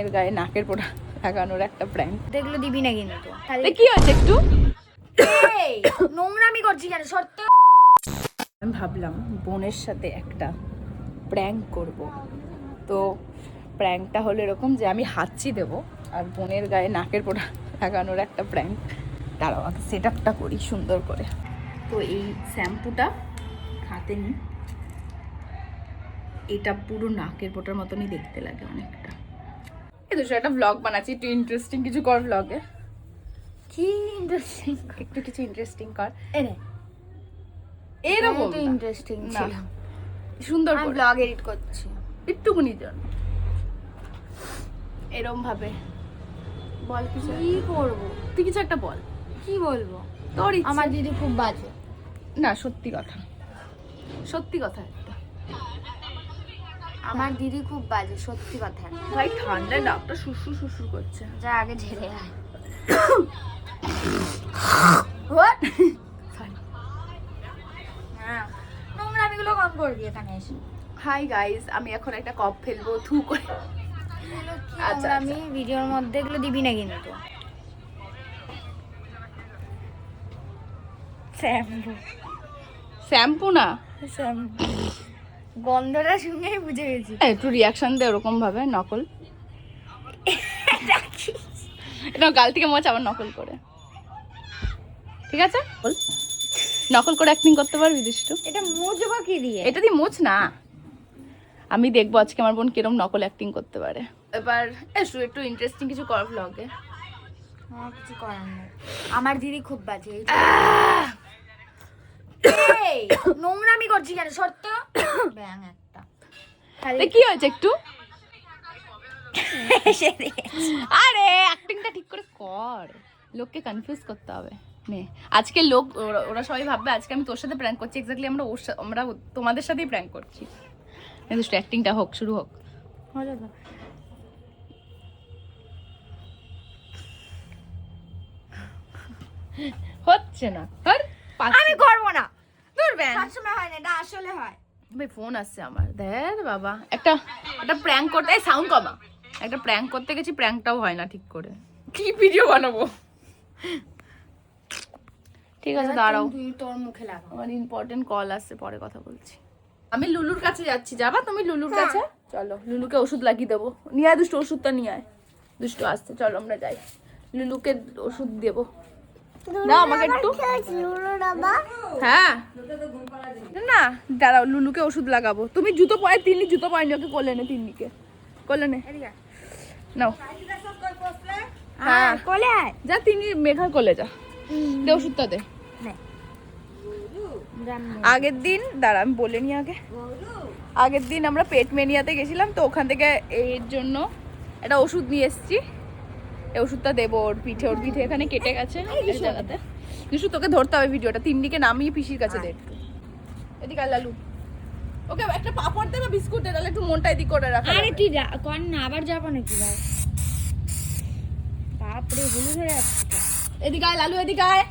বোনের গায়ে নাকের পোড়া লাগানোর একটা প্র্যাঙ্ক দেখল দিবি না কিন্তু। কি হয়েছে একটু? নোংরামি করছি কেন? সত্য আমি ভাবলাম বোনের সাথে একটা প্র্যাঙ্ক করব। তো প্র্যাঙ্কটা হলো এরকম যে আমি হাঁচি দেবো আর বোনের গায়ে নাকের পোড়া লাগানোর একটা প্র্যাঙ্ক দাঁড়াও আগে সেট আপটা করি সুন্দর করে। তো এই শ্যাম্পুটা হাতে নিই। এটা পুরো নাকের পোটার মতনই দেখতে লাগে অনেকটা। এই দুশো একটা ব্লগ বানাচ্ছি একটু ইন্টারেস্টিং কিছু কর ব্লগে কি ইন্টারেস্টিং একটু কিছু ইন্টারেস্টিং কর। এরকম ইন্টারেস্টিং। ছিল সুন্দর ব্লগ এডিট করছি। একটুকুনি জন্য। এরম ভাবে বল কিছু কি করব? তুই কিছু একটা বল। কি বলব? তোর আমার দিদি খুব বাজে। না সত্যি কথা। সত্যি কথা একটা। আমার দিদি খুব বাজে সত্যি কথা। ভাই ঠান্ডায় ডাক্তার শুশুর শুশুর করছে। যা আগে ঝেড়ে আয়। হ্যাঁ। নোংরামিগুলো কম করবি এখানে এসে। হাই গাইস আমি এখন একটা কপ ফেলব থু করে। আচ্ছা, আমি ভিডিওর মধ্যে এগুলো দিবি না কিন্তু। শ্যাম্পু। শ্যাম্পু না? শ্যাম্পু। গন্ধটা শুনেই বুঝে গেছি। একটু রিয়াকশন দে ওরকম ভাবে নকল। এটা গাল থেকে মোচ আবার নকল করে। ঠিক আছে? বল নকল করে অ্যাক্টিং করতে পারবি দুষ্টু? এটা মুজবো কি দিয়ে? এটা দিয়ে মোচ না। আমি দেখব আজকে আমার বোন কিরম নকল অ্যাক্টিং করতে পারে। এবার একটু একটু ইন্টারেস্টিং কিছু কর ব্লগে আমার কিছু করার নেই। আমার দিদি খুব বাজে নোংরামি করছি কেন? সত্য? ব্যাং একটা। কি হয়েছে একটু? আরে অ্যাক্টিংটা ঠিক করে কর। লোককে কনফিউজ করতে হবে। নে আজকে লোক ওরা- সবাই ভাববে আজকে আমি তোর সাথে প্র্যাঙ্ক করছি। এক্স্যাক্টলি আমরা ওর আমরা তোমাদের সাথেই প্র্যাঙ্ক করছি। দুষ্টু অ্যাক্টিংটা হোক শুরু হোক। হলো। হচ্ছে না। ধর আমি করব না। দূর ব্যান সবসময় হয় না এটা আসলে হয়। ভাই ফোন আসছে আমার। দেখ বাবা একটা একটা প্র্যাঙ্ক করতে এই সাউন্ড কমা। একটা প্র্যাঙ্ক করতে গেছি প্র্যাঙ্কটাও হয় না ঠিক করে। কি ভিডিও বানাবো? ঠিক আছে দাঁড়াও। তোর মুখে লাগা আমার ইম্পর্টেন্ট কল আসছে পরে কথা বলছি। আমি লুলুর কাছে যাচ্ছি। যাবা তুমি লুলুর কাছে? চলো লুলুকে ওষুধ লাগিয়ে দেবো। নিয়ে আয় দুষ্টু ওষুধটা নিয়ে আয়। দুষ্টু আসছে চলো আমরা যাই। লুলুকে ওষুধ দেবো। না আমাকে একটু। হ্যাঁ। না দাঁড়াও লুলুকে ওষুধ লাগাবো। তুমি জুতো পরে তিন্নি জুতো পরেনি ওকে কোলে নে তিন্নিকে। কোলে নে। নাও। হ্যাঁ। কোলে যা মেঘার কোলে যা। দে ওষুধটা দে। আগের দিন দাঁড়া আমি বলে নি আগে। আগের দিন আমরা পেট মেনিয়াতে গেছিলাম তো ওখান থেকে এর জন্য একটা ওষুধ নিয়ে এসেছি। এই ওষুধটা দেবো ওর পিঠে ওর পিঠে এখানে কেটে গেছে এই জায়গাতে। তোকে ধরতে হবে ভিডিওটা তিনদিকে নামিয়ে পিসির কাছে দে। একটু এদিকে লালু। ওকে একটা পাপড় দে বা বিস্কুট দে তাহলে একটু মনটা এদিক করে রাখা। আরে তুই কর না আবার যাব নাকি ভাই? বাপরে হলুদ হয়ে যাচ্ছে এদিকে আয় লালু এদিকে আয়।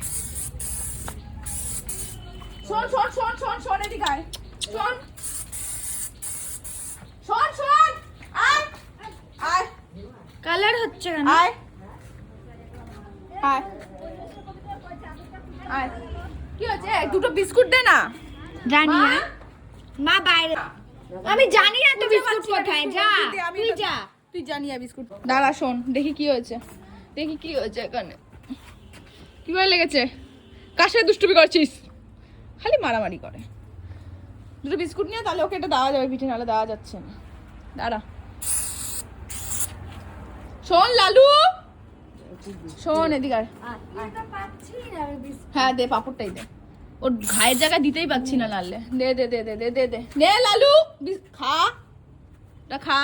শোন শোন শোন শোন শোন এদিকে আয়। শোন। শোন শোন আয়। আয়। কালার হচ্ছে কেন? আয়। আয়। আয়। কি হচ্ছে দুটো বিস্কুট দে না। জানি না। মা? বাইরে। আমি জানি না তো বিস্কুট পাচ্ছি না, কোথায়। যা আমি তুই এটা- যা। তুই জানিয়া বিস্কুট। দাঁড়া শোন দেখি কি হয়েছে। দেখি কি হয়েছে এখানে। কি ভালো লেগেছে? কার সাথে দুষ্টুমি করছিস? খালি মারামারি করে। দুটো বিস্কুট নিয়ে তাহলে ওকে এটা দেওয়া যাবে পিঠে নাহলে দেওয়া যাচ্ছে না। দাঁড়া। শোন লালু! শোন এদিকার। হ্যাঁ দে পাপড়টাই দে। ওর ঘায়ের জায়গায় দিতেই পাচ্ছি না নাড়লে দে দে দে দে দে দে দে। লালু খা। খা।